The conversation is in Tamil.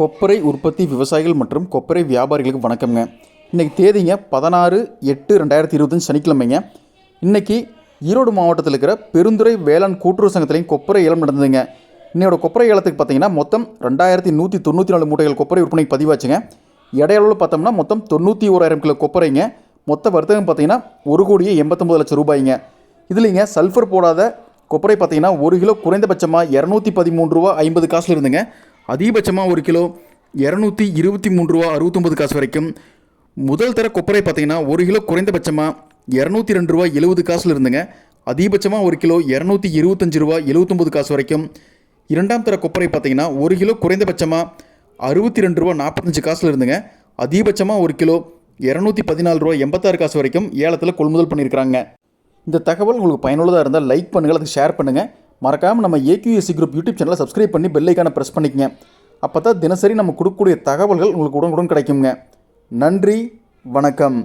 கொப்பரை உற்பத்தி விவசாயிகள் மற்றும் கொப்பரை வியாபாரிகளுக்கு வணக்கம்ங்க. இன்றைக்கி தேதிங்க பதினாறு எட்டு ரெண்டாயிரத்தி இருபத்தஞ்சு சனிக்கிழமைங்க. இன்றைக்கி ஈரோடு மாவட்டத்தில் இருக்கிற பெருந்துறை வேளாண் கூட்டுறவு சங்கத்திலையும் கொப்பரை ஏலம் நடந்ததுங்க. இன்னையோட கொப்பரை ஏலத்துக்கு பார்த்தீங்கன்னா மொத்தம் ரெண்டாயிரத்தி நூற்றி தொண்ணூற்றி நாலு மூட்டைகள் கொப்பரை விற்பனைக்கு பதிவாச்சுங்க. இடையளவில் பார்த்தோம்னா மொத்தம் தொண்ணூற்றி ஓராயிரம் கிலோ கொப்பரைங்க. மொத்த வர்த்தகம் பார்த்தீங்கன்னா ஒரு கோடியே எண்பத்தொம்பது லட்சம் ரூபாய்ங்க. இதுலைங்க சல்ஃபர் போடாத கொப்பரை பார்த்தீங்கன்னா ஒரு கிலோ குறைந்தபட்சமாக இரநூத்தி பதிமூணு ரூபா ஐம்பது காசில் இருந்துங்க. அதிகபட்சமாக ஒரு கிலோ இரநூத்தி இருபத்தி மூணு ரூபா அறுபத்தொம்பது காசு வரைக்கும். முதல் தர கொப்பரை பார்த்தீங்கன்னா ஒரு கிலோ குறைந்தபட்சமாக இரநூத்தி ரெண்டு ரூபா எழுபது காசுல இருந்துங்க. அதிகபட்சமாக ஒரு கிலோ இரநூத்தி இருபத்தஞ்சு ரூபா எழுபத்தொம்பது காசு வரைக்கும். இரண்டாம் தர கொப்பரை பார்த்தீங்கன்னா ஒரு கிலோ குறைந்தபட்சமாக அறுபத்தி ரெண்டு ரூபா நாற்பத்தஞ்சு காசுல இருந்துங்க. அதிகபட்சமாக ஒரு கிலோ இரநூத்தி பதினாலு ரூபா எண்பத்தாறு காசு வரைக்கும் ஏலத்தில் கொள்முதல் பண்ணியிருக்கிறாங்க. இந்த தகவல் உங்களுக்கு பயனுள்ளதாக இருந்தால் லைக் பண்ணுங்கள் அதை ஷேர் பண்ணுங்கள் மறக்காமல் நம்ம ஏகியூஎஸ்சி குரூப் யூடியூப் சேனலை சப்ஸ்கிரைப் பண்ணி பெல்லைக்கான ப்ரெஸ் பண்ணிக்கங்க. அப்போ தான் தினசரி நம்ம கொடுக்கக்கூடிய தகவல்கள் உங்களுக்கு உடனுக்குடன் கிடைக்குங்க. நன்றி வணக்கம்.